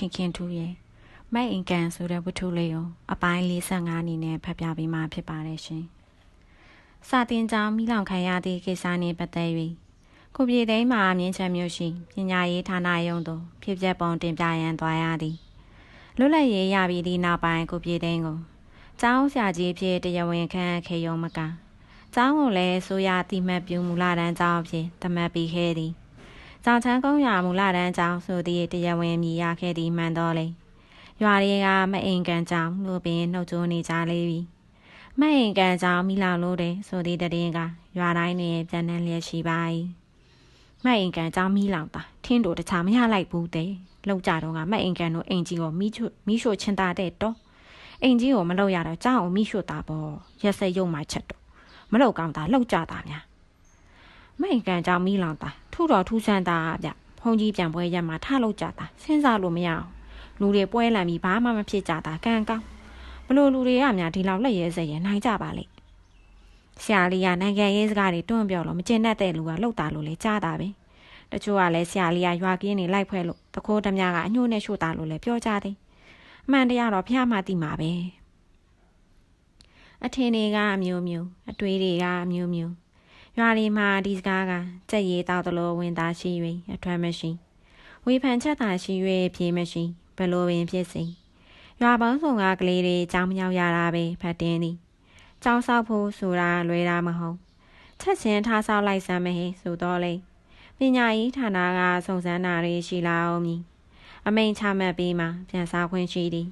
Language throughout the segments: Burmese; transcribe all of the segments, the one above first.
ခင်ခင်ထူရဲ့မိုက်အင်ကန်ဆိုတဲ့ဝတ္ထုလေးကိုအပိုင်း45အနေနဲ့ဖတ်ပြပေးမှာဖြစ်ပါတယ်ရှင်။စာတင်ကြောင်းမိလောင်ခံရသည့်ကိစ္စနှင့်ပတ်သက်၍ကိုပြည်သိမ်းမှာမြင်းချက်မျိုးရှိပညာရေးဌာနရုံးသို့ဖြစ်ပျက်ပုံတင်ပြရန်သွားရသည်။လွတ်လပ်ရေးရပြီးသည့်နောက်ပိုင်းကိုပြည်သိမ်းကိုကျောင်းဆရာကြီးဖြစ်တရားဝင်ခန့်ခေယုံမကကျောင်းကိုလည်းဆိုရတိမှတ်ပြုမူလာတန်းကျောင်းဖြင့်တမတ်ပြီးခဲ့သည်။ ကြောင်ချမ်းကုန်းရွာမူလာတန်းကျောင်းဆိုသည့်တရားဝင်မြည်ရခဲ့သည်မှန်တော်လေ။ရွာတွေကမအိမ်ကန်ကျောင်းလို့ပင်နှုတ်ကြိုးနေကြလေပြီ။မအိမ်ကန်ကျောင်းမိလောင်လို့တဲ့ဆိုသည့်တည်ကရွာတိုင်းတွင်ပြန်နှံလျက်ရှိပါ၏။မအိမ်ကန်ကျောင်းမိလောင်တာထင်းတို့တခြားမရလိုက်ဘူးတဲ့။လောက်ကြတော့ကမအိမ်ကန်တို့အိမ်ကြီးကိုမိချိုမိရှို့ချင်တာတဲ့တော့။အိမ်ကြီးကိုမလောက်ရတော့ကျောင်းကိုမိရှို့တာပေါ့။ရက်စက်ရုံမှချက်တော့မလောက်ကောင်းတာလောက်ကြတာများ။မိန်ကန်ကြောင့်မိလောင်တာထူ တော်ထူဆန်းတာဗျဖုန်ကြီးပြန်ပွဲရက်မှာထလောက်ကြတာစဉ်းစားလို့မရအောင်လူတွေပွဲလန်ပြီးဘာမှမဖြစ်ကြတာကံကောင်းဘလို့လူတွေကများဒီလောက်လက်ရဲစဲရဲနိုင်ကြပါလေဆရာလေးကနိုင်ငံရေးစကားတွေတွန့်ပြောလို့မကျင်တတ်တဲ့လူကလှုပ်တာလို့လေကြားတာပဲတချို့ကလည်းဆရာလေးကရွာကင်းနေလိုက်ဖွဲလို့တခိုးဓမြကအညှို့နဲ့ရှို့တာလို့လည်းပြောကြတယ်အမှန်တရားတော့ဖျားမှသိမှာပဲအထင်တွေကအမျိုးမျိုးအတွေးတွေကအမျိုးမျိုး ရွာဒီမှာဒီစကားကကြက်ရည်တောက်တလို့ဝင်သားရှိ၍အထွမ်းမရှိဝေဖန်ချက်သာရှိ၍ဖြေမရှိဘလို့ပင်ဖြစ်စီရွာပေါင်းစုံကကလေးတွေကြောင်းမြောက်ရတာပဲဖတ်တင်းသည်ကြောင်းဆောက်ဖို့ဆိုတာလွယ်တာမဟုတ်ချက်ချင်းထားဆောက်လိုက်စမ်းမဟေဆိုတော့လေပညာရေးဌာနကစုံစမ်းတာတွေရှိလာအောင်မည်အမိန်ချမှတ်ပြီးမှပြန်စားခွင့်ရှိသည်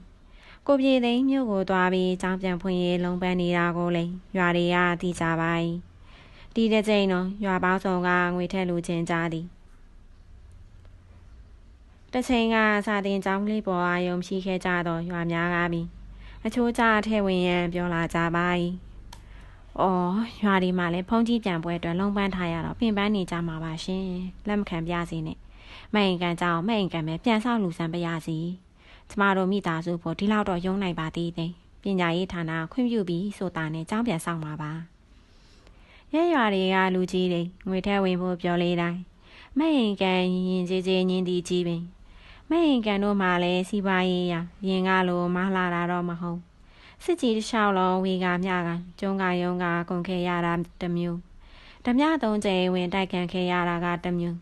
ကိုပြေသိန်းမြို့ကိုသွားပြီးကြောင်းပြန်ဖွင့်ရေးလုံးပန်းနေတာကိုလေရွာတွေကသိကြပါ၏ ဒီတစ်ချိန်တော့ရွာပေါင်းစုံကငွေထက်လူချင်းကြသည်တစ်ချိန်ကစာတင်ကျောင်းလေးပေါ်အာယုံရှိခဲ့ကြတော့ရွာများကားပြီးအချိုးကြထဲဝင်ရန်ပြောလာကြပါ၏အော်ရွာဒီမှာလည်းဖုန်ကြီးပြန်ပွဲအတွက်လုံးပန်းထားရတော့ပင်ပန်းနေကြမှာပါရှင်လက်မခံပြစီနဲ့မိန်ကန်ကြောင်မိန်ကန်ပဲပြန်ဆောက်လူစံပရစီကျမတို့မိသားစုဖို့ဒီလောက်တော့ယုံနိုင်ပါသေးတယ်ပညာရေးဌာနခွင့်ပြုပြီးဆိုတာနဲ့ကျောင်းပြန်ဆောင်ပါပါ ရဲရွာတွေကလူကြီးတွေငွေထဲဝင်ဖို့ပြောလေးတိုင်းမဟင်ကန်ရင်ရင်ကြီးကြီးညင်းတီကြီးပင်မဟင်ကန်တို့မှလည်းစီးပွားရေးရရင်ကလိုမလာတာတော့မဟုတ်စစ်ကြီးတစ်လျှောက်လုံးဝေကမြကကျုံကယုံကကုန်ခဲ့ရတာတမျိုးဓမြသုံးချိန်ဝင်တိုက်ခံခဲ့ရတာကတမျိုး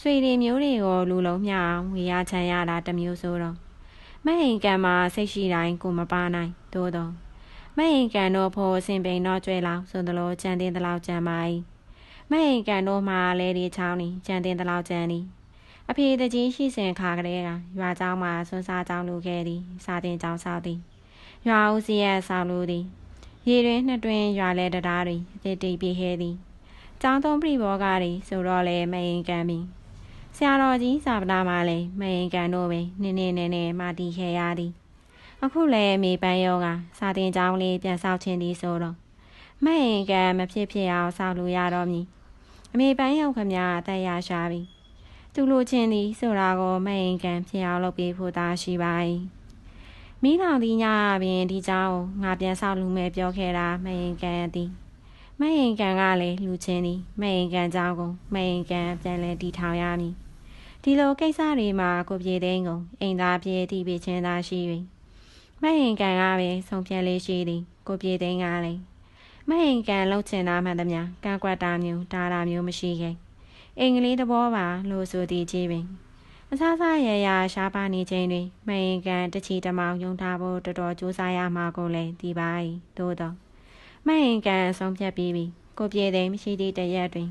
ဆွေတွေမျိုးတွေကိုလူလုံးမြအောင်ဝေရချမ်းရတာတမျိုးဆိုတော့မဟင်ကန်မှာစိတ်ရှိတိုင်းကိုမပါနိုင်သို့တော့ မဟင်ကန်တို့ဖို့စင်ပိန်တော့ကျွဲလောင်ဆိုသလိုကြံတင်သလောက်ကြံပါ၏မဟင်ကန်တို့မှာလဲဒီချောင်းနီကြံတင်သလောက်ကြံသည်အဖေတကြီးရှိစဉ်ခါကလေးကရွာเจ้าမှာဆွန်းစားเจ้าလူခဲ့သည်စာတင်เจ้าဆောက်သည်ရွာဦးစီရဲ့ဆောက်လူသည်ရေတွင်နှစ်တွင်ရွာလဲတရားတွင်အတိတ်တိပြေခဲ့သည်เจ้าသုံးပြိဘောကားသည်ဆိုတော့လဲမဟင်ကန်ပြီဆရာတော်ကြီးစာပနာမှာလဲမဟင်ကန်တို့ပဲနင်းနေနေနေမာတီခဲ့ရသည် အခုလည်းမေပန်းယောကစာတင်ကြောင်းလေးပြန်ဆောက်ခြင်းသည်ဆိုတော့မဟင်ကံမဖြစ်ဖြစ်အောင်ဆောက်လို့ရတော့မည်အမေပန်းယောခမအသက်ရရှာပြီသူလိုချင်းသည်ဆိုတာကိုမဟင်ကံဖြစ်အောင်လုပ်ပေးဖို့သာရှိပါ၏မိလောင်သည်ညပင်ဒီเจ้าငါပြန်ဆောက်လူမဲ့ပြောခဲ့တာမဟင်ကံသည်မဟင်ကံကလည်းလူချင်းသည်မဟင်ကံเจ้าကိုမဟင်ကံပြန်လဲတီထောင်ရမည်ဒီလိုကိစ္စတွေမှာကိုပြေသိန်းကိုအိမ်သားပြေတီးပေးခြင်းသာရှိ၍ မဟင်ကန်ကပဲဆုံးဖြတ်လေးရှိသည်ကိုပြေသိန်းကလည်းမဟင်ကန်လှုပ်ချင်တာမှန်သမျှကန့်ကွက်တာမျိုးတားတာမျိုးမရှိခဲ့အင်္ဂလိပ်သဘောပါလို့ဆိုသည်ကြီးပင်အဆဆရရရှားပါနေခြင်းတွင်မဟင်ကန်တချီတမောင်ယုံထားဖို့တော်တော်ကြိုးစားရမှာကိုလည်းဒီပါ၏သို့တော့မဟင်ကန်ဆုံးဖြတ်ပြီးပြီကိုပြေသိန်းမရှိသည့်တရက်တွင်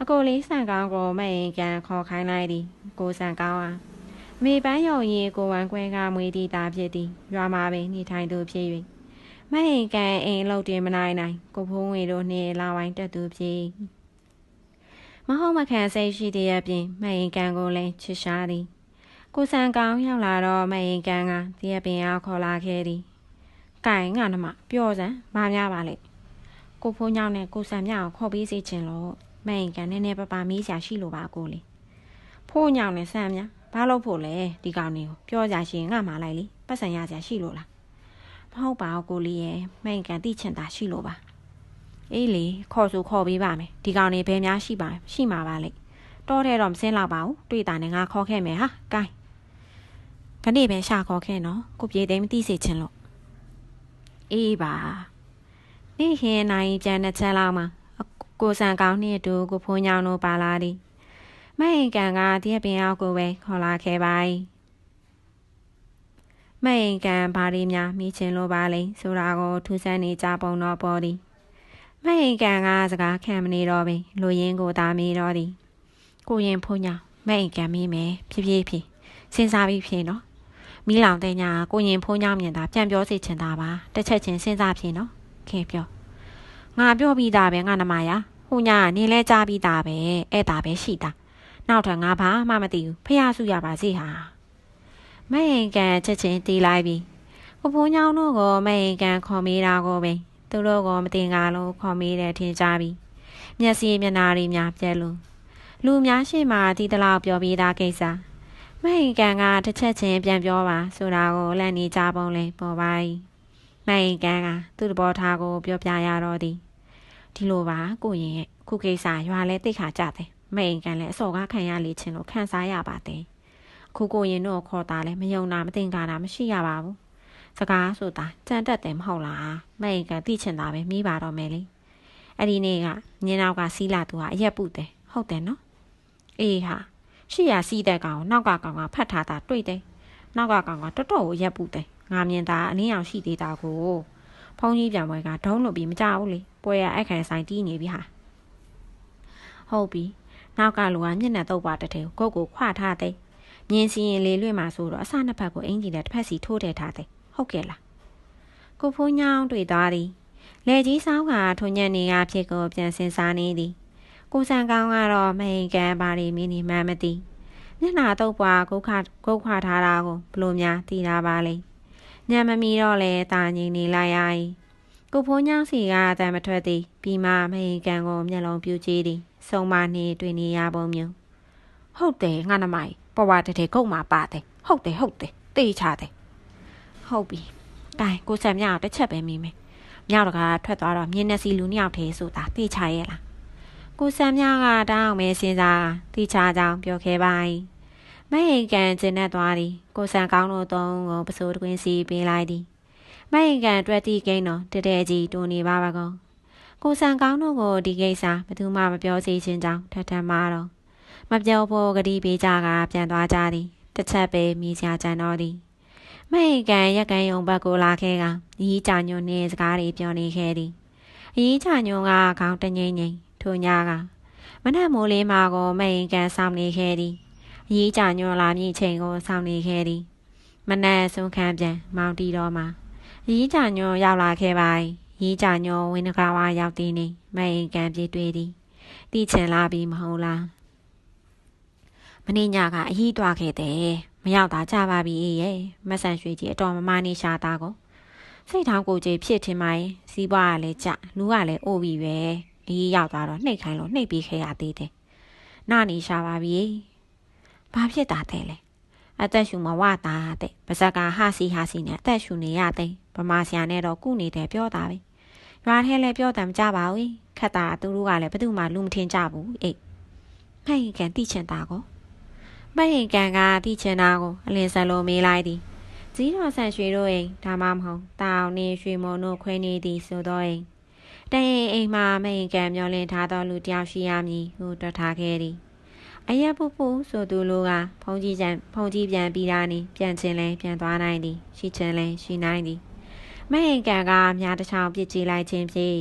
အကိုလေးဆန်ကောင်းကိုမဟင်ကန်ခေါ်ခိုင်းလိုက်သည်ကိုဆန်ကောင်းအား မေပန်းယုံရီကိုဝမ်းခွဲကမွေးသည့်သားဖြစ်သည်ရွာမှာပင်နေထိုင်သူဖြစ်၍မဟင်ကန်အိမ်လောက်တင်မနိုင်နိုင် ကိုဖုံးဝေတို့နှင့်လာဝိုင်းတက်သူဖြစ်မဟုတ်မခံစိတ်ရှိတဲ့အပြင်မဟင်ကန်ကိုလည်းချစ်ရှားသည် ကိုဆန်ကောင်းရောက်လာတော့မဟင်ကန်ကတရက်ပင်အားခေါ်လာခဲ့သည်ကင်ငါနမပျော်စမ်းမများပါလေကိုဖိုးညောင်းနဲ့ကိုဆန်မြအောင်ခေါ်ပေးစေချင်လို့မဟင်ကန်နည်းနည်းပပမီးစရာရှိလို့ပါကိုလေဖိုးညောင်းနဲ့ဆန်မြ ဘာလို့ဖို့လဲဒီကောင်လေးကိုပြောကြရှင်ငါမှလိုက်လေပတ်စံရစရာရှိလို့လားမဟုတ်ပါဘူးကိုလေးရဲ့မိန်ကန်တိချင်တာရှိလို့ပါအေးလေခေါ်ဆိုခေါ်ပေးပါမယ်ဒီကောင်လေးဘယ်များရှိပါရှိမှာပါလေတောထဲတော့မစင်းလောက်ပါဘူးတွေ့တာနဲ့ငါခေါ်ခဲ့မယ်ဟာကိုင်းကနေ့ပဲရှာခေါ်ခဲ့နော်ကိုပြေသိမ်းမသိစေချင်လို့အေးပါနေ့ခင်နိုင်ပြန်တဲ့ချက်လောက်မှာကိုစံကောင်းနှင့်အတူကိုဖိုးညောင်းတို့ပါလာသည် မဟင်ကန်ကတရက်ပင်အောက်ကိုပဲခေါ်လာခဲ့ပါ၏မဟင်ကန်ဘာရီများမိချင်လိုပါလိမ့်ဆိုတာကိုထူးဆန်းနေကြပုံတော့ပေါ်သည်မဟင်ကန်ကစကားခံမနေတော့ပင်လူရင်းကိုသာမေးတော့သည်ကိုရင်ဖိုးညောင်းမဟင်ကန်မေးမယ်ဖြည်းဖြည်းဖြည်းစဉ်းစားပြီးဖြည်းနော်မိလောင်တဲ့ညာကိုရင်ဖိုးညောင်းမြင်တာပြန်ပြောစီချင်တာပါတစ်ချက်ချင်းစဉ်းစားဖြည်းနော်ခဲပြောငါပြောပြီးသားပဲငါနမယာဟိုညာနေလဲကြားပြီးသားပဲအဲ့ဒါပဲရှိတာ နောက်ထပ်ငါဘာမှမသိဘူးဖះဆုရပါစေဟာမဟင်ကန်ချက်ချင်းတီးလိုက်ပြီကိုဖိုးညောင်းတို့ကမဟင်ကန်ခေါ်မေးတာကိုပဲသူတို့ကမတင်ကားလို့ခေါ်မေးတယ်ထင်ကြပြီမျက်စိမျက်နာတွေများပြက်လို့လူများရှိမှဒီတလောက်ပြောပြီးသားကိစ္စမဟင်ကန်ကတစ်ချက်ချင်းပြန်ပြောပါဆိုတာကိုလန့်နေကြပုံလဲပေါ်ပါ၏မဟင်ကန်ကသူ့တဘောထားကို ပြောပြရတော့သည်ဒီလိုပါကိုရင်ရဲ့ခုကိစ္စရွာလဲတိတ်ခါကြတယ် မိန်ကန်လည်းအစော်ကားခံရလေချင်းလို့ခံစားရပါတယ်အခုကိုရင်တို့ခေါ်တာလဲမယုံတာမတင်ကားတာမရှိရပါဘူးစကားဆိုတာကြံတက်တယ်မဟုတ်လားမိန်ကန်သိချင်တာပဲမိပါတော့မယ်လေအဲ့ဒီနေ့ကညင်းနောက်ကစီးလာသူဟာအရက်ပုတယ်ဟုတ်တယ်နော်အေးဟာရှေ့ရစီးတဲ့ကောင်နောက်ကကောင်ကဖတ်ထားတာတွေ့တယ်နောက်ကကောင်ကတော်တော်ကိုရက်ပုတယ်ငါမြင်တာအနည်းအောင်ရှိသေးတာကိုဖုန်းကြီးပြန်ပွဲကဒုံးလို့ပြီးမကြဘူးလေပွဲရအခန့်ဆိုင်တီးနေပြီဟာဟုတ်ပြီ နောက်ကလူကမျက်နှာတုပ်ပါတထဲကိုကိုခွထားတဲ့မြင်းစီရင်လေလွင့်မှာဆိုတော့အစနှစ်ဖက်ကိုအင်ဂျီနဲ့တစ်ဖက်စီထိုးထည့်ထားတဲ့ဟုတ်ကဲ့လားကိုဖိုးညောင်းတွေ့သွားသည်လေကြီးဆောင်ကထုံညက်နေရဖြစ်ကိုပြန်စင်စားနေသည်ကိုစံကောင်းကတော့မဟိကန်ပါရီမီနီမှန်မသိမျက်နှာတုပ်ပွားကုတ်ခကုတ်ခွထားတာကိုဘလို့များတည်တာပါလေညံမမီတော့လဲတာငိန်နေလိုက်ရ၏ ကိုဖိုးညောင်းစီကအတန်မထွက်သည်ပြီးမှမဟိကန်ကိုမျက်လုံးပြူကြည့်သည်စုံမနေတွေ့နေရပုံမျိုးဟုတ်တယ်ငါနမိုင်ပဝါတတဲ့ကုတ်မှာပါတယ်ဟုတ်တယ်ဟုတ်တယ်တေးချတယ်ဟုတ်ပြီတိုင်ကိုဆက်မြောက်တစ်ချက်ပဲမိမယ်မြောက်တကားထွက်သွားတော့မြင်းနဲ့စီလူနှစ်ယောက်သေးဆိုတာတေးချရဲ့လားကိုဆက်မြောက်ကတောင်းမဲစင်စားတေးချကြောင်းပြောခဲ့ပါ၏မဟိကန်ကျင်းနဲ့သွားသည်ကိုဆန်ကောင်းတို့သုံးကိုပစိုးတကွင်းစီပေးလိုက်သည် မဟိကန်တွေ့တီကိန်းတော့တတဲကြီးတူနေပါပါကောကိုဆန်ကောင်းတို့ကိုဒီကိစ္စဘယ်သူမှမပြောစေချင်ကြောင်းထထမတော့မပြောဖို့ဂတိပေးကြကပြန်သွားကြသည်တစ်ချက်ပဲမိစရာကြံတော့သည်မိတ်ကန်ရက်ကန်ယုံဘက်ကိုလာခဲ့ကရီးကြညွန်နေစကားတွေပြောနေခဲ့သည်ရီးကြညွန်ကခေါင်းတငိမ့်ငိမ့်ထိုညာကမနက်မိုးလေးမှာကိုမိတ်ကန်ဆောင်နေခဲ့သည်ရီးကြညွန်လာမြင့်ချိန်ကိုဆောင်နေခဲ့သည်မနက်ဆုံးခံပြန်မောင်တီတော်မှာ ရီးကြညွန်ရောက်လာခဲ့ပါ၏ရေးကြညောဝင်းကားဝါရောက်သည်နေမအိမ်ကန်ပြေးတွေ့သည်တိချင်လာပြီမဟုတ်လားမင်းညကအကြီးတွားခဲ့တယ်မရောက်တာကြပါပြီရဲ့မဆန်ရွှေကြီးအတော်မမနေရှာတာကိုစိတ်ထောင်းကိုကြီးဖြစ်ထင်မှရင်စီးပွားကလည်းကြလူကလည်းအိုးပြီပဲအကြီးရောက်သွားတော့နှိတ်ခိုင်းလို့နှိတ်ပြီးခဲ့ရသေးတယ်နာနေရှာပါပြီဘာဖြစ်တာတဲ့လဲအသက်ရှူမဝတာတဲ့ပါဇက်ကဟာစီဟာစီနဲ့အသက်ရှူနေရတဲ့ ဗမာဆရာနဲ့တော့ကုနေတယ်ပြောတာပဲရွာထဲလည်းပြောတယ်မကြပါဘူးခက်တာသူတို့ကလည်းဘယ်သူမှလူမထင်ကြဘူးအေးမှတ်ရင်ကန်တိချင်တာကိုမှတ်ရင်ကန်ကတိချင်တာကိုအလင်းစလုံးမေးလိုက်သည်ကြီးတော်ဆန်ရွှေတို့အိမ်ဒါမှမဟုတ်တောင်နေရွှေမုံတို့ခွဲနေသည်ဆိုတော့အိမ်တရင်အိမ်မှာမရင်ကန်မျောလင်းထားသောလူတယောက်ရှိရမည်ဟုတွက်ထားခဲ့သည်အရက်ပူပူဆိုသူလိုကဖုန်ကြီးချန်ဖုန်ကြီးပြန်ပြီးတာနေပြန်ချင်းလဲပြန်သွားနိုင်သည်ရှိချင်းလဲရှိနိုင်သည် မဟင်ကန်ကမြားတစ်ချောင်းပြစ်ကြည့်လိုက်ခြင်းဖြင့်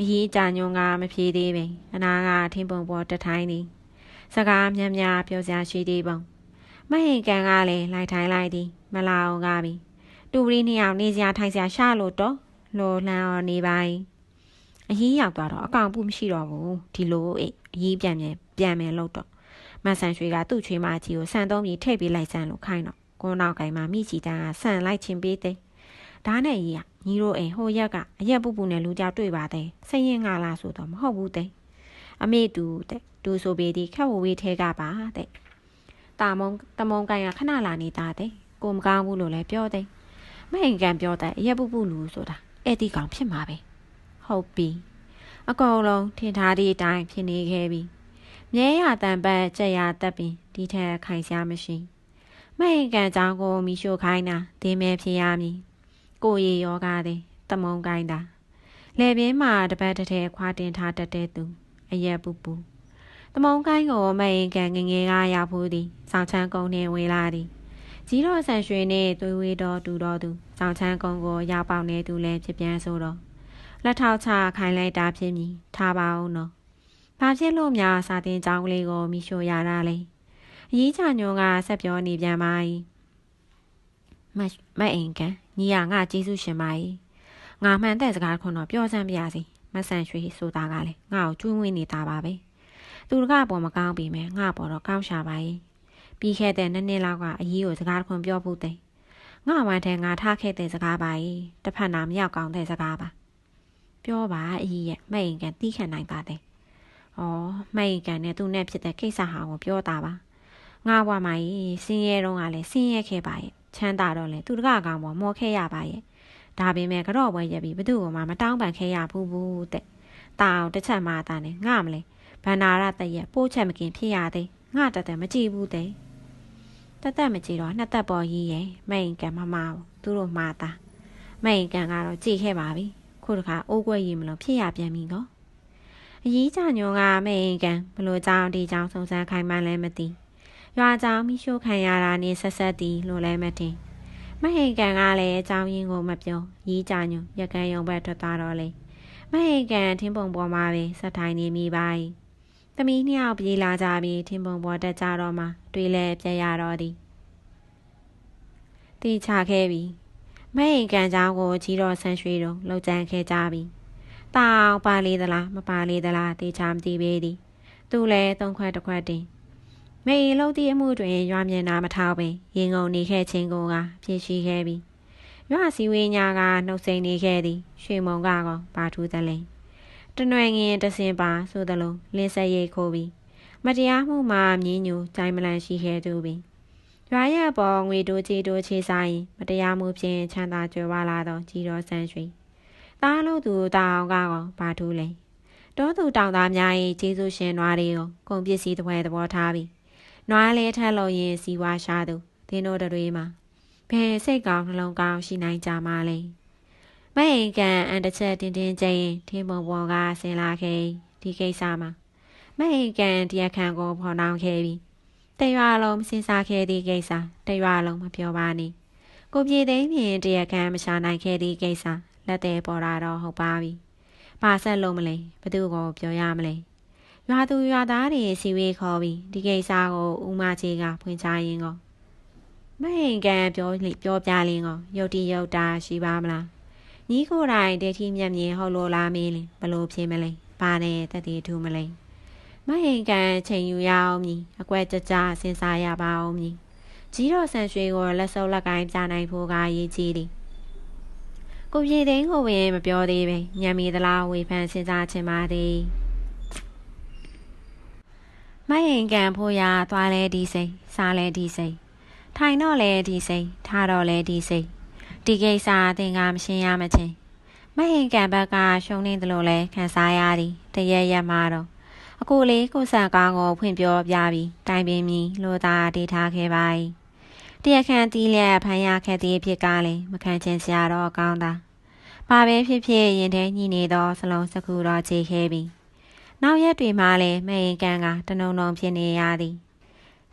အရေးကြညွန်ကမဖြေသေးပင်အနာကထင်းပုံပေါ်တထိုင်းသည်စကားများများပြောစရာရှိသေးပုံမဟင်ကန်ကလည်းလိုက်ထိုင်းလိုက်သည် မလာအောင်ကပြီတူပရီနှစ်ယောက်နေစရာထိုင်စရာရှာလို့တော့လိုလှမ်းအောင်နေပါ၏အရေးရောက်သွားတော့အကောင်ပုမရှိတော့ဘူးဒီလိုအေးအရေးပြန်ပြန်ပြန်မယ်လို့တော့မဆန်ရွှေကသူ့ချွေးမကြီးကိုဆန်သုံးပြီးထိတ်ပြီးလိုက်ဆန်လို့ခိုင်းတော့ကိုနောက်ကိုင်မှာမိချီတန်းကဆန်လိုက်ချင်းပေးတဲ့ ဓာနဲ့ကြီးကညီတို့အိမ်ဟိုရက်ကအရက်ပူပူနဲ့လူကြောက်တွေ့ပါတဲ့စိတ်ရင်ငါလားဆိုတော့မဟုတ်ဘူးတဲ့အမေတူတဲ့တူဆိုပေဒီခက်ဝဝေးထဲကပါတဲ့တာမုံတမုံကန်ကခဏလာနေတာတဲ့ကိုမကောင်းဘူးလို့လည်းပြောတဲ့မဟင်ကန်ပြောတဲ့အရက်ပူပူလူဆိုတာအဲ့ဒီကောင်ဖြစ်မှာပဲဟုတ်ပြီအကောင်လုံးထင်ထားသည့်အတိုင်းဖြစ်နေခဲ့ပြီမြဲရတန်ပတ်ကြက်ရတက်ပင်ဒီထက်ခိုင်ရှားမရှိမဟင်ကန်ကြောင့်ကိုမီရှို့ခိုင်းတာဒီမဲဖြစ်ရမည် ကိုရီယောဂသည်တမုံကိုင်းတာလေပြင်းမှာတပတ်တစ်ထဲခွာတင်ထားတတ်တဲ့သူအရက်ပူပူတမုံကိုင်းကိုမဟင်ကန်ငငယ်ကရောက်ဖို့သည်စောင်းချမ်းကုန်းနှင့်ဝေလာသည်ကြီးတော်ဆန်ရွှေနှင့်သွေးဝေးတော်တူတော်သူစောင်းချမ်းကုန်းကိုရောက်ပေါက်နေသူလည်းဖြစ်ပြန်ဆိုတော့လက်ထောက်ချခိုင်းလိုက်တာဖြစ်မည်ထားပါအောင်နော်ဘာဖြစ်လို့များစာတင်ကြောင်းကလေးကိုမိရှို့ရတာလဲအကြီးချညုံကဆက်ပြောနေပြန်ပါ၏မမအိမ်ကန် ညီရငါကျေးဇူးရှင်ပါ၏ငါမှန်တဲ့စကားခွန်တော့ပြောစမ်းပြစီမဆန်ရွှေဆိုတာကလည်းငါ့ကိုကျွေးဝင်းနေတာပါပဲသူတကပေါ်မကောင်းပြီမယ်ငါပေါ်တော့ကောင်းရှာပါ၏ပြီးခဲ့တဲ့နှစ်နှစ်လောက်ကအကြီးကိုစကားခွန်ပြောဖို့တဲ့ငါဝမ်းထဲငါထားခဲ့တဲ့စကားပါ၏တစ်ဖက်နာမရောက်ကောင်းတဲ့စကားပါပြောပါအကြီးရဲ့မအိမ်ကန်တီးခံနိုင်ပါတဲ့။အော်မိတ်ကန်နဲ့သူနဲ့ဖြစ်တဲ့ကိစ္စဟာကိုပြောတာပါ။ငါဘွားမကြီးစင်းရဲတော့ကလည်းစင်းရဲခဲ့ပါရဲ့။ ချမ်းသာတော့လေသူတကကောင်ပေါ်မော်ခဲ့ရပါရဲ့။ဒါပေမဲ့ကတော့ပွဲရက်ပြီးဘသူ့ကိုမှမတောင်းပန်ခဲ့ရဘူးဘူးတဲ့။တာအောင်တစ်ချက်မှတာနဲ့ငါမလဲ။ဗန္နာရတရက်ပိုးချက်မကင်ဖြစ်ရသေး။ငါတသက်မကြည့်ဘူးတဲ့။တသက်မကြည့်တော့နှစ်သက်ပေါ်ကြီးရဲ့မိတ်ကန်မမဘူးသူတို့မှားတာ။မိတ်ကန်ကတော့ကြည့်ခဲ့ပါပြီ။ခုတခါအိုးကွက်ရီမလို့ဖြစ်ရပြန်ပြီကော။အကြီးချညုံကမိန်ကန်ဘလို့ကြောင်ဒီကြောင်စုံစမ်းခိုင်းမှလည်းမသိ ရွာကြောင်မိရှို့ခံရတာနဲ့ဆက်ဆက်တီလို့လည်းမထင်မဟိန်ကန်ကလည်းအကြောင်းရင်းကိုမပြောရီးကြညုံရကန်ယုံဘက်ထွက်သွားတော့လေမဟိန်ကန်ထင်းပုံပေါ်မှာပဲဆက်ထိုင်နေမိပါ၏သမီးနှစ်ယောက်ပြေးလာကြပြီးထင်းပုံပေါ်တက်ကြတော့မှတွေ့လဲပြရတော့သည်တီချခဲ့ပြီမဟိန်ကန်เจ้าကိုကြီးတော်ဆန်းရွှေတို့လှုပ်ကြံခဲ့ကြပြီတောင်ပါလေသလားမပါလေသလားတေချာမသိပေသည်သူလည်းသုံးခွက်တစ်ခွက်တင် မေလုံးတီးအမှုတွင်ရွာမျက်နာမထောက်ပင်ရင်ငုံနေခဲ့ခြင်းကိုကဖြည့်ရှိခဲ့ပြီရွာစီဝေးညာကနှုတ်ဆက်နေခဲ့သည် ရွှေမုံကကောပါထူးသလဲတနွယ်ငင်တစင်ပါဆိုသလိုလင်းဆက်ရိတ်ခိုးပြီးမတရားမှုမှာမြင်းညူကြိုင်မလန်ရှိခဲ့သူပင်ရွာရဲ့ပေါ်ငွေတိုးချေတိုးချေဆိုင်မတရားမှုဖြင့်ချမ်းသာကြွယ်ဝလာသောကြီးတော်ဆန်းရွှေသားလို့သူတောင်ကောဘာထူးလဲတောသူတောင်သားများ၏ကျေးဇူးရှင်နွားတွေကိုကုန်ပစ္စည်းတစ်ပွဲသဘောထားပြီး နွားလေးထက်လို့ရင်စီဝါရှာသူသင်တို့တွေမှာဘယ်စိတ်ကောင်းနှလုံးကောင်းရှိနိုင်ကြမှာလဲမအိမ်ကန်အန်တစ်ချက်တင်းတင်းကျင်းထင်းပုံပေါ်ကဆင်လာခဲ့ဒီကိစ္စမှာမအိမ်ကန်တရားခံကိုဖော်နှောင်းခဲ့ပြီးတရွာလုံးစဉ်းစားခဲ့သည့်ကိစ္စတရွာလုံးမပြောပါနဲ့ကိုပြေသိမ်းဖြင့်တရားခံမရှာနိုင်ခဲ့သည့်ကိစ္စလက်သေးပေါ်လာတော့ဟုတ်ပါပြီ။ဘာဆက်လို့မလဲဘသူကိုပြောရမလဲ။ ရွာသူရွာသားတွေစီဝေးခေါ်ပြီးဒီကိစ္စကိုဦးမချေကဖွင့်ချရင်ကောမဟင်ကန်ပြောပြောပြလင်းကောရုတ်တိရုတ်တာရှိပါမလား။ညီကိုယ်တိုင်တေထီမျက်မြင်ဟုတ်လို့လားမင်းလင်ဘလို့ဖြစ်မလဲ။ဘာနဲ့တတိထူမလဲ။မဟင်ကန်ချိန်ယူရအောင်မည်အကွက်ကြကြစဉ်းစားရပါအောင်မည်။ကြီးတော်ဆန်ရွှေကိုလက်စုပ်လက်ကိုင်းပြနိုင်ဖို့ကရည်ကြီးသည်ကိုပြေသိန်းကိုဝင်မပြောသေးပဲညံမီသလားဝေဖန်စဉ်းစားချင်ပါသ ည်မယင်ကန်ဖို့ရသွားလဲဒီစိတ်စားလဲဒီစိတ်ထိုင်တော့လဲဒီစိတ်ထားတော့လဲဒီစိတ်ဒီကိစ္စသင်ကမရှင်းရမချင်းမဟင်ကန်ဘက်ကရှုံးနေတယ်လို့လဲခံစားရသည်တရရက်မှတော့အကိုလေးကိုဆန်ကောင်းကိုဖွင့်ပြောပြပြီးတိုင်ပင်မီလိုသာဒေထားခဲ့ပါ၏တရားခံတီးလျက်ဖန်ရခဲ့သည့်ဖြစ်ကားလေမခံချင်စရာတော့ကောင်းတာဘာပဲဖြစ်ဖြစ်ရင်ထဲညှိနေသောစလုံးစကူတော့ခြေခဲပြီ နောက်ရက်တွေမှလည်းမရင်ကန်ကတနုံနုံဖြစ်နေရသည်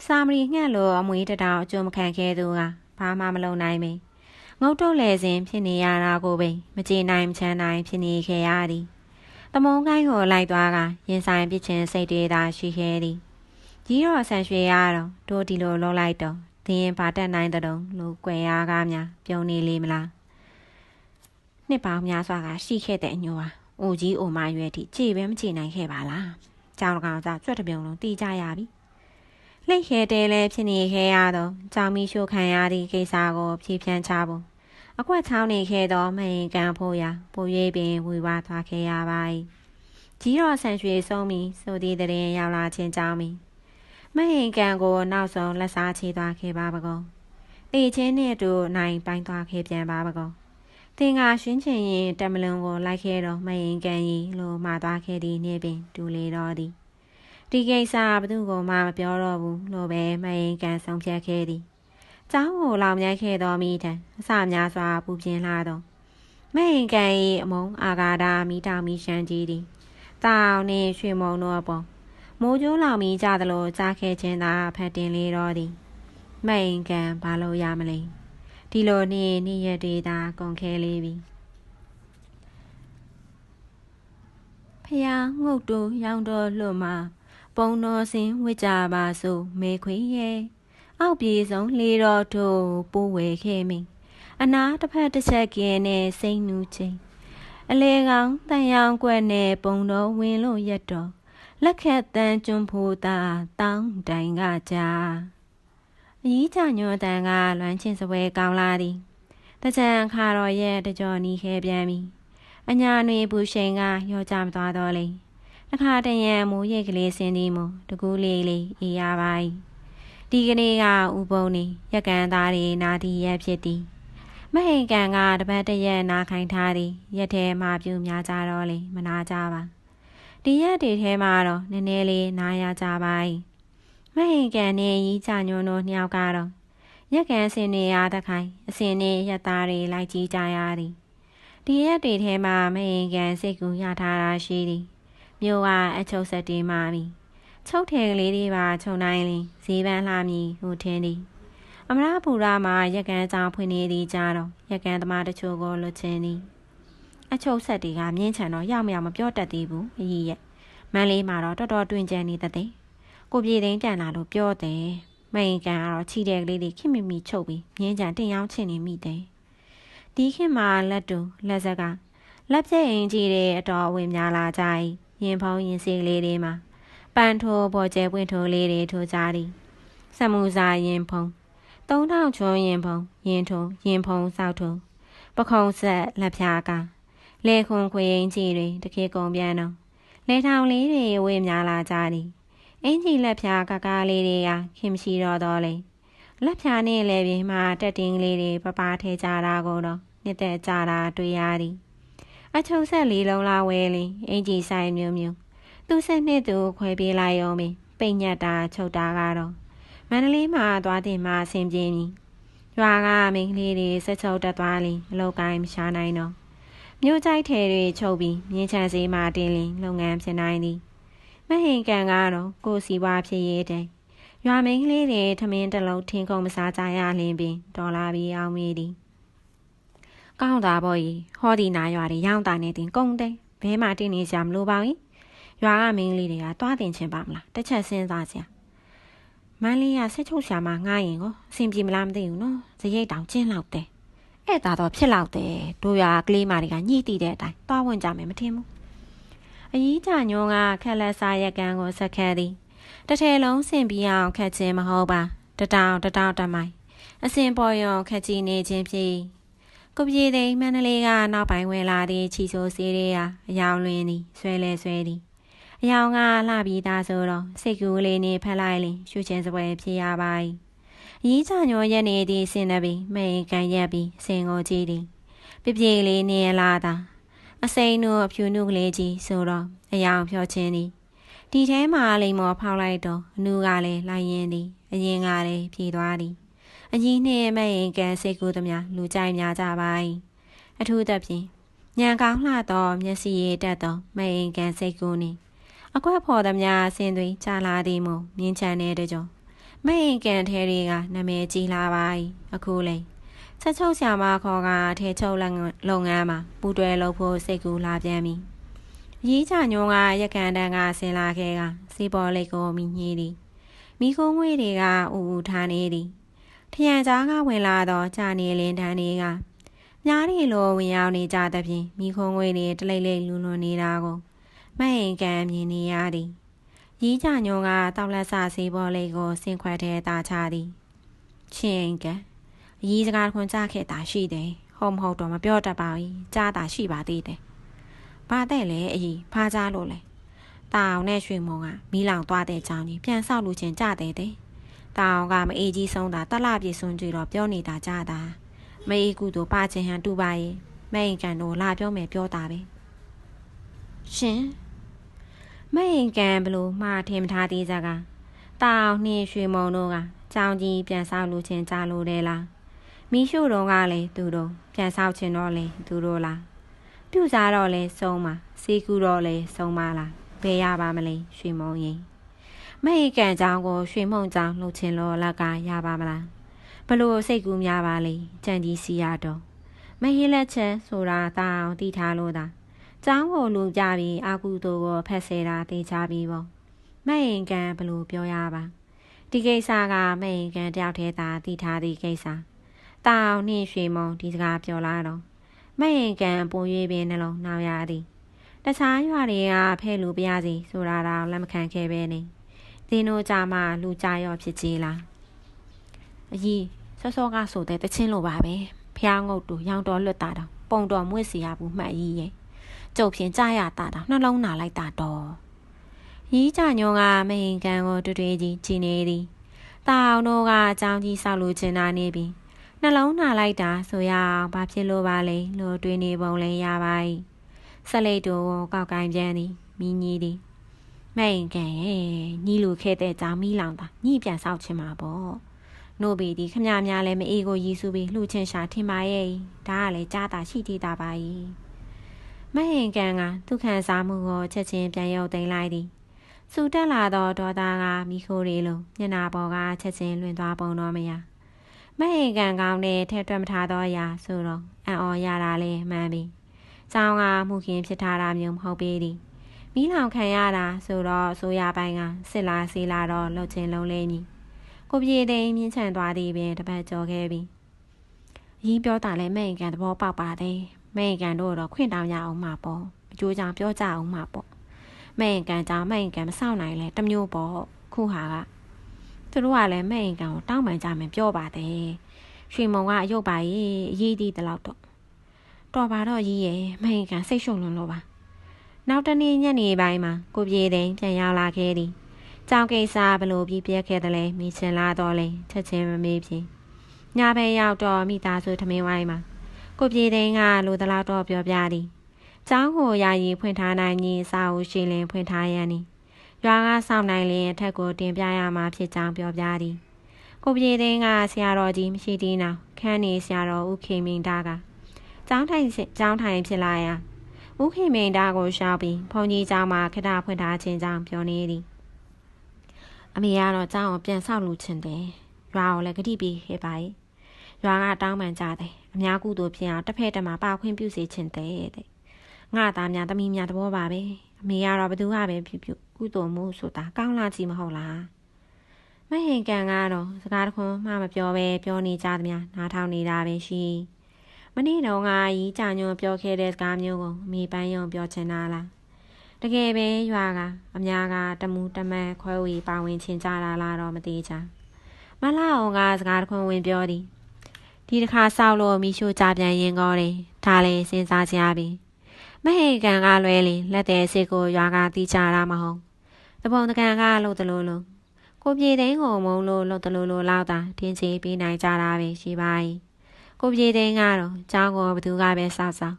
စာမရီငှက်လိုအမွေးတတောင်အကျုံမခံခဲ့သူကဘာမှမလုပ်နိုင်မင်းငုတ်တုတ်လေစဉ်ဖြစ်နေရတာကိုပင်မကြေနိုင်ချမ်းနိုင်ဖြစ်နေခဲ့ရသည်တမုံကိုင်းကိုလိုက်သွားကရင်ဆိုင်ပြစ်ချင်းစိတ်တွေသာရှိခဲ့သည်ကြီးတော်ဆန်ရွှေရတော့တို့ဒီလိုလုံးလိုက်တော့သင်ရင်ပါတက်နိုင်တဲ့တုံးလို့ကြွယ်ရကားများပြုံနေလေမလားနှစ်ပေါင်းများစွာကရှိခဲ့တဲ့အညိုဟာ အိုကြီးအိုမရွယ်ထိကြည်ပဲမကြည်နိုင်ခဲ့ပါလားကြောင်ကောင်ကြောင့်ကြွက်တပြုံလုံးတီးကြရပြီလိတ်ခဲတဲလဲဖြစ်နေခဲ့ရတော့ကြောင်မီရှို့ခံရသည့်ကိစ္စကိုဖြေဖြန်းချဖို့အကွက်ချောင်းနေခဲ့တော့မရင်ကန်ဖို့ရာပိုရိပ်ပင်ဝေဝါသွားခဲ့ရပါ၏ကြီးတော်ဆန်ရွှေဆုံးပြီးစိုးသည်တရင်ရောက်လာခြင်းကြောင့်မီမဟင်ကန်ကိုနောက်ဆုံးလက်စားချေသွားခဲ့ပါပကောတေချင်းနဲ့တူနိုင်ပိုင်းသွားခဲ့ပြန်ပါပကော သင်ကရှင်းချင်ရင်တမလွန်ကိုလိုက်ခဲ့တော့မရင်ကန်ကြီးလို့မှာသွားခဲ့သည်နေ့ပင်တူလေတော့သည်ဒီကိစ္စဘသူကမှမပြောတော့ဘူးလို့ပဲမရင်ကန်ဆုံးဖြတ်ခဲ့သည်။ကျောင်းကိုလောင်မြိုက်ခဲ့သောမိထံအစများစွာပူပြင်းလာသောမိန်ကန်၏အမုံအာဂါဒာမိတောင်မိရှမ်းကြီးသည်တောင်နှင့်ရွှေမုံတို့အပေါ်မိုးကြိုးလောင်မိကြသလိုကြားခဲ့ခြင်းသာဖတ်တင်လေတော့သည်မိန်ကန်ဘာလို့ရမလဲ ဒီလိုနှင့်နေ့ရက်တွေသာကုန်ခဲလေးပြီဖျားငုတ်တူရောင်တော်လွတ်မှာပုံတော်စင်ဝစ်ကြပါစို့မေခွေရဲ့အောက်ပြေဆုံးလေတော်တို့ပိုးဝဲခဲ့မိအနာတစ်ဖက်တစ်ချက်ကင်းနဲ့စိတ်နူးချင်းအလေကောင်တန်ရောင်ကွက်နဲ့ပုံတော်ဝင်လို့ရက်တော်လက်ခက်တန်းကျွန်းဖိုးသာတောင်းတိုင်ကကြာ အကြီးချညွန်တန်ကလွမ်းချင်းစပွဲကောင်းလာသည်တကြံခါတော်ရဲ့တကြောနီးခဲပြန်ပြီအညာနွေပူရှိန်ကရောကြမသွားတော့လေတခါတရံမိုးရိတ်ကလေးဆင်းသည်မို့တကူးလေးလေးအေးရပါ၏ဒီကနေ့ကဥပုံနေရကန်သားတွေနာတီရက်ဖြစ်သည်မဟိန်ကန်ကတပတ်တရက်နာခိုင်ထားသည်ရက်ထဲမှပြူများကြတော့လေမနာကြပါဒီရက်တွေထဲမှာတော့နည်းနည်းလေးနားရကြပါ၏ မဟိန်ကန်နဲ့ရီးချညွန်းတို့နှစ်ယောက်ကတော့ရက်ကန်စင်နေရတခိုင်အစင်နဲ့ရက်သားတွေလိုက်ကြည့်ကြရသည်ဒီရက်တွေထဲမှာမဟိန်ကန်စိတ်ကူရထားတာရှိသည်မြို့ကအချုပ်ဆက်တေးမှပြီချုပ်ထည်ကလေးတွေပါခြုံတိုင်းလင်ဈေးပန်းလှမည်ဟူထင်းသည်အမရပူရာမှာရက်ကန်းကြောင်ဖွင့်နေသည်ကြတော့ရက်ကန်းသမားတချို့ကိုလွတ်ချင်းသည်အချုပ်ဆက်တွေကမြင်းချန်တော့ရောက်မရောက်မပြောတတ်သေးဘူးအကြီးရဲ့မန်းလေးမှာတော့တော်တော်တွင်ကြံနေတတဲ့ ကိုပြေသိန်းပြန်လာလို့ပြောတယ်မိန်ကန်ကတော့ခြိတဲ့ကလေးတွေခင်မိမိချုပ်ပြီးမြင်းချန်တင်ရောင်းချင်နေမိတယ်ဒီခင်မှာလက်တူလက်ဆက်ကလက်ပြည့်အင်ကြီးတဲ့အတော်အဝင်များလာကြ၏ရင်ဖုံးရင်စီကလေးတွေမှာပန်းထိုးပေါ်ကျဲပွင့်ထိုးလေးတွေထိုးကြသည်စမှုစာရင်ဖုံးသုံးထောင်ချွန်းရင်ဖုံးရင်ထုံရင်ဖုံးစောက်ထုံပခုံးဆက်လက်ဖြာကလေခွန်ခွေရင်ကြီးတွေတခေကုံပြန်တော့လေထောင်လေးတွေဝေးများလာကြသည် အင်းကြီးလက်ဖြာကကားလေးတွေကခင်မရှိတော့တော့လေလက်ဖြာနဲ့လည်းပြင်မှာတက်တင်းလေးတွေပပထဲကြတာကိုတော့နှစ်သက်ကြတာတွေ့ရသည်အချုံဆက်လေးလုံးလာဝဲလင်းအင်ကြီးဆိုင်မျိုးမျိုးသူဆက်နှစ်သူခွဲပြေးလိုက်အောင်ပင်ပိတ်ညက်တာချုပ်တာကတော့မန္တလေးမှာသွားတင်မှအဆင်ပြေပြီရွာကမိန်းကလေးတွေဆက်ချုပ်တက်သွားလင်အလောက်ကိုင်းမရှာနိုင်တော့မြို့ကြိုက်ထဲတွေချုပ်ပြီးမြင်းချန်စီမှာတင်လင်လုပ်ငန်းဖြစ်နိုင်သည် မဟင်ကန်ကတော့ကိုစီဝါဖြစ်ရေးတဲ့ရွာမိန်းကလေးတွေထမင်းတလုံးထင်းကုန်မစားကြရလင်းပင်ဒေါ်လာပြီးအောင်မိသည်ကောင်းတာပေါ့ကြီးဟောဒီနာရွာတွေရောင်းတာနေတင်ကုန်တယ်ဘဲမှာတင်းနေကြမလို့ပါဘူးရွာကမင်းလေးတွေကတွားတင်ချင်ပါမလားတစ်ချက်စဉ်းစားစရာမန်းလေးကဆက်ချုပ်ရှာမှာငားရင်ကိုအဆင်ပြေမလားမသိဘူးနော်ဇရိတ်တောင်ကျင်းလောက်တယ်အဲ့ဒါတော့ဖြစ်လောက်တယ်တို့ရွာကလေးမတွေကညှိတိတဲ့အတိုင်းတွားဝင်ကြမယ်မထင်ဘူး အကြီးကြညုံကခက်လက်စားရက်ကန်ကိုဆက်ခဲသည်တစ်ထည်လုံးဆင်ပြီးအောင်ခက်ခြင်းမဟုတ်ပါတတောင်တတောင်တမိုင်အစင်ပေါ်ရုံခက်ကြည့်နေခြင်းဖြစ်ကိုပြေသိမ်းမန္တလေးကနောက်ပိုင်းဝင်လာသည့်ချီဆိုစေးတွေဟာအယောင်လွင်သည်ဆွဲလဲဆွဲသည်အယောင်ကလှပြီးသားဆိုတော့စိတ်ကူးလေးနေဖက်လိုက်လင်ရှူချင်းစပွဲဖြစ်ရပါ၏အကြီးချညောရက်နေသည့်စင်နပီမိန်ကန်ရက်ပြီးစင်ကိုကြည့်သည် ပြပြလေးနေလာတာ အစိမ်းတို့အဖြူနုကလေးကြီးဆိုတော့အယောင်ဖြောချင်းသည်ဒီထဲမှာလိမ်မော်ဖောက်လိုက်တော့အနူကလည်းလိုက်ရင်သည်အရင်ကလည်းဖြေသွားသည်အကြီးနှင့်မဲ့ရင်ကန်စိတ်ကူးသမျှလူကြိုက်များကြပါ၏အထူးသဖြင့်ညံကောင်းလှသောမျက်စိရည်တက်သောမဲ့ရင်ကန်စိတ်ကူးနှင့်အကွက်ဖော်သမျှဆင်သွင်းချလာသည်မို့မြင်းချန်တဲ့ကြောမဲ့ရင်ကန်ထဲတွေကနာမည်ကြီးလာပါ၏အခုလေ ချက်ချုပ်ဆရာမခေါ်ကထဲချုပ်လုပ်ငန်းမှာပူတွဲလုပ်ဖို့စိတ်ကူးလာပြန်ပြီရေးချညုံကရကန်တန်းကဆင်လာခဲ့ကစီပေါ်လိတ်ကိုမိညည်းသည်မိခိုးငွေတွေကဥဥထားနေသည်ထရန်ကြားကဝင်လာတော့ကြာနေလင်းတန်းတွေကညားရီလိုဝင်ရောက်နေကြသဖြင့်မိခုံးငွေတွေတလိမ့်လိမ့်လူလွန်နေတာကိုမဟင်ကံမြင်နေရသည်ရီးကြညုံကတောက်လက်ဆဆေးပေါ်လေးကိုဆင်ခွက်ထဲတာချသည်ချင်းက အကြီးစကားခွန်ကြခဲ့တာရှိတယ်ဟုတ်မဟုတ်တော့မပြောတတ်ပါဘူးကြားတာရှိပါသေးတယ်ဘာတဲ့လဲအကြီးဖားကြလို့လဲတောင်နဲ့ရွှေမုံကမီးလောင်သွားတဲ့ကြောင်ကြီးပြန်ဆောက်လူချင်းကြတဲ့တဲ့တောင်ကမအေးကြီးဆုံးတာတလပြေစွန်ကြည့်တော့ပြောနေတာကြတာမအေးကူတို့ပါချင်းဟန်တူပါရဲ့မိန်ကန်တို့လာပြောမယ်ပြောတာပဲရှင်မိန်ကန်ဘလို့မှားထင်မထားသေးစကားတောင်နှင်းရွှေမုံတို့ကကြောင်ကြီးပြန်ဆောက်လူချင်းကြားလို့တယ်လား မိရှုတော်ကလည်းသူတို့ပြန်ဆောက်ခြင်းတော့လေသူတို့လားပြူစားတော့လဲဆုံးပါစီကူတော့လဲဆုံးပါလားဘယ်ရပါမလဲရွှေမုံရင်မိတ်ကန်ကြောင်ကိုရွှေမုံကြောင်လှုပ်ခြင်းလောလကရပါမလားဘလို့စိတ်ကူးများပါလေကြံကြီးစီရတော့မဟိလက်ချက်ဆိုတာတောင်တိထားလို့သာကျောင်းကိုလူကြပြီးအာကူတို့ကိုဖက်ဆဲတာတေးချပြီးပေါ့မဲ့ရင်ကန်ဘလို့ပြောရပါဒီကိစ္စကမဲ့ရင်ကန်တယောက်တည်းသာတိထားသည့်ကိစ္စ တောင်နှင့်ရွှေမုံဒီစကားပြောလာတော့မဲ့ရင်ကန်ပို၍ပင်နှလုံးနှောင်ရသည်တခြားရွာတွေကဖဲ့လူပြရစီဆိုတာတော့လက်မခံခဲ့ပဲနေသင်တို့ကြမှာလူကြရော့ဖြစ်ကြီးလားအကြီးစောစောကဆိုတဲ့တချင်းလိုပါပဲဖျားငုတ်တူရောင်တော်လွတ်တာတော့ပုံတော်မွေ့စီရဘူးမှတ်ကြီးရဲ့ကျုပ်ဖြင့်ကြားရတာတော့နှလုံးနာလိုက်တာတော့ရီးကြညုံကမဟင်ကန်ကိုတွေ့တွေ့ကြီးကြည်နေသည်တာအောင်တို့ကအကြောင်းကြီးဆောက်လို့ချင်တာနေပြီ နှလုံးနာလိုက်တာဆိုရအောင်ဘာဖြစ်လို့ပါလဲလို့တွေးနေပုံလဲရပါ၏ဆက်လိတ်တို့ကိုကောက်ကိုင်းပြန်သည်မိညီသည်မိန်ကန်ရဲ့ညီလူခဲ့တဲ့ကြောင်မီလောင်တာညီပြန်ဆောက်ချင်မှာပေါ့နို့ဘီဒီခမများလည်းမအေးကိုရီစုပြီးလှူချင်းရှာထင်ပါရဲ့ဒါကလည်းကြားတာရှိသေးတာပါ၏မဟင်ကန်ကသူခံစားမှုကိုချက်ချင်းပြန်ရုပ်သိမ်းလိုက်သည်စူတက်လာသောဒေါ်သားကမိခိုးရီလိုညနာပေါ်ကချက်ချင်းလွင်သွားပုံတော့မရ မဟင်ကန်ကောင်းတဲ့ထဲတွက်မထားသောအရာဆိုတော့အံ့ဩရတာလည်းမှန်ပြီ။ကျောင်းကမှုခင်ဖြစ်ထားတာမျိုးမဟုတ်ပေသည်။မိလောင်ခံရတာဆိုတော့ဆိုရပိုင်းကစစ်လာစီလာတော့လှုပ်ချင်းလုံးလေးညီ။ကိုပြေသိမ်းမြင့်ချန်သွားသည်ပင်တပတ်ကြော်ခဲ့ပြီ။ရီးပြောတာလဲမဟင်ကန်သဘောပေါက်ပါတယ်။မဟင်ကန်တို့တော့ခွင့်တောင်းရအောင်မှာပေါ့။အကျိုးကြောင့်ပြောကြအောင်မှာပေါ့။မဟင်ကန်ကြောင့်မဟင်ကန်မဆောက်နိုင်လဲတမျိုးပေါ့။ခုဟာက သူတို့ကလည်းမဲ့ရင်ကောင်တောင်းပန်ကြမယ်ပြောပါတယ်ရွှေမုံကအယုတ်ပါရဲ့အရေးဒီတလောက်တော့တော်ပါတော့ကြီးရဲ့မဲ့ရင်ကန်စိတ်ရှုံလွန်းလို့ပါနောက်တနေ့ညနေပိုင်းမှာကိုပြေသိန်းပြန်ရောက်လာခဲ့သည်ကြောင်ကိစ္စဘလို့ပြပြခဲ့တယ်လဲမိချင်လာတော့လဲချက်ချင်းမမေးဖြေညဘဲရောက်တော့မိသားစုထမင်းဝိုင်းမှာကိုပြေသိန်းကလိုတလောက်တော့ပြောပြသည်ကျောင်းကိုယာယီဖွင့်ထားနိုင်ရင်စာအုပ်ရှိလင်ဖွင့်ထားရန်နီ ရွာကစောင့်နိုင်လျင်အထက်ကိုတင်ပြရမှာဖြစ်ကြောင်းပြောပြသည်ကိုပြေသိန်းကဆရာတော်ကြီးမရှိသေးနောက်ခန်းနေဆရာတော်ဦးခေမင်းတာကကျောင်းထိုင်ကျောင်းထိုင်ဖြစ်လာရာဦးခေမင်းတာကိုရှောက်ပြီးဘုန်းကြီးကျောင်းမှာခဏဖွင့်ထားခြင်းကြောင့်ပြောနေသည်အမေကတော့ကျောင်းကိုပြန်ဆောက်လူချင်တယ်ရွာကိုလည်းဂတိပေးခဲ့ပါ යි ရွာကတောင်းပန်ကြတယ်အများကုသိုလ်ဖြစ်အောင်တစ်ဖက်တည်းမှာပါခွင့်ပြုစေချင်တယ်တဲ့ငါသားများတမီးများတဘောပါပဲအ မေကတော့ဘသူကပဲဖြစ်ဖြစ်ကုသိုလ်မှုဆိုတာကောင်းလာကြည့်မဟုတ်လားမဟင်ကန်ကတော့စကားတခွန်းမှမပြောပဲပြောနေကြသမျှနားထောင်နေတာပဲရှိမနေ့တုန်းကရီးကြညွန်ပြောခဲ့တဲ့စကားမျိုးကိုအမေပန်းယုံပြောချင်တာလားတကယ်ပဲရွာကအများကတမူတမန်ခွဲဝေပါဝင်ချင်ကြတာလားတော့မသေးချာမလာအောင်ကစကားတခွန်းဝင်ပြောသည်ဒီတစ်ခါဆောက်လို့မိရှို့ကြပြန်ရင်ကောတယ်ဒါလည်းစဉ်းစားကြရပြီ မဟေကန်ကလွဲလင်လက်တဲ့စစ်ကိုရွာကတီးကြတာမဟုတ်တပုံတကန်ကလှုပ်တလို့လို့ကိုပြေသိန်းကိုမုံလို့လှုပ်တလို့လို့လောက်တာထင်းချေပြီးနိုင်ကြတာပဲရှိပါ යි ကိုပြေသိန်းကတော့ကျောင်းကိုဘသူကပဲစောက်စောက်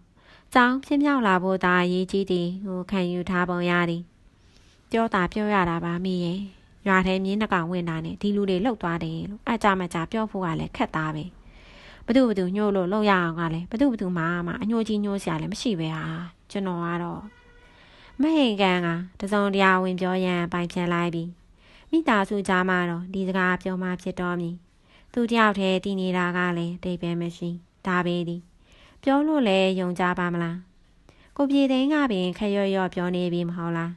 ကျောင်းဖြစ်မြောက်လာဖို့ဒါရေးကြီးသည်ဟိုခံယူထားပုံရသည်ပြောတာပြောရတာပါမိရဲ့ရွာထဲမြင်းနှကောင်ဝင်တာနဲ့ဒီလူတွေလှုပ်သွားတယ်လို့အကြမကြပြောဖို့ကလည်းခက်သားပဲဘသူဘသူညှို့လို့လှုပ်ရအောင်ကလည်းဘသူဘသူမှမှအညှို့ကြီးညှို့စရာလည်းမရှိပဲဟာ ကျွန်တော်ကတော့မဟိန်ကန်ကတစုံတရာဝင်ပြောရန်ပိုင်ဖြန်လိုက်ပြီးမိသားစုကြားမှာတော့ဒီစကားပြောမှဖြစ်တော်မည်သူတယောက်တည်းတည်နေတာကလည်းတိတ်ပဲမရှိဒါပဲဒီပြောလို့လဲယုံကြပါမလားကိုပြေသိန်းကပင်ခရွရွပြောနေပြီမဟုတ်လား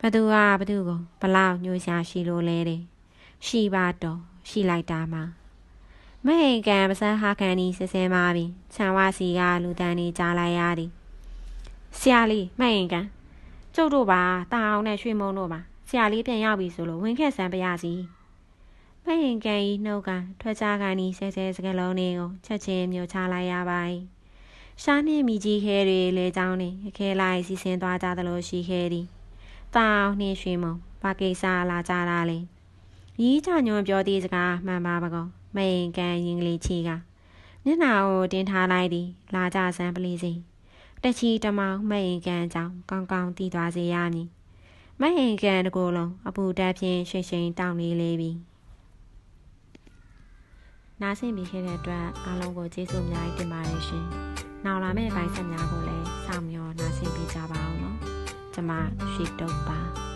ဘသူကဘသူကိုဘလောက်ညှို့ရှာရှိလို့လဲတဲ့ရှိပါတော့ရှိလိုက်တာမှာမဟိန်ကန်ပစံဟာကန်ဒီစစဲမာပြီခြံဝစီကလူတန်းနေကြားလိုက်ရသည် ဆရာလေးမဟိန်ကန်ကျုပ်တို့ပါတာအောင်နဲ့ရွှေမုံတို့ပါဆရာလေးပြန်ရောက်ပြီဆိုလို့ဝင်ခဲ့ဆန်းပါရစီမဟိန်ကန်ဤနှုတ်ကထွက်ကြကန်ဒီဆဲဆဲစကလုံးတွေကိုချက်ချင်းမျိုးချလိုက်ရပါ යි ရှားနှင့်မိကြီးခဲတွေလေချောင်းနေအခဲလိုက်စီစဉ်သွားကြသလိုရှိခဲသည်တာအောင်နှင့်ရွှေမုံဘာကိစ္စလာကြတာလေရီးချညွန်ပြောသည့်စကားမှန်ပါပကောမယင်ကန်ရင်ကလေးချီကမျက်နှာကိုတင်ထားလိုက်သည် လာကြစမ်းပလီစီ တချီတမောင်မယင်ကန်ကြောင့်ကောင်းကောင်းတည်သွားစေရမည်မမဟင်ကန်တကူလုံးအပူတက်ဖြင့်ရှိန်ရှိန်တောင်းနေလေပြီနားဆင်ပြီးခဲ့တဲ့အတွက်အားလုံးကိုကျေးဇူးအများကြီးတင်ပါတယ်ရှင်နောက်လာမယ့်အပိုင်းဆက်များကိုလည်းစောင့်မျှော်နားဆင်ပေးကြပါအောင်နော်ကျမရွှေတုပ်ပါ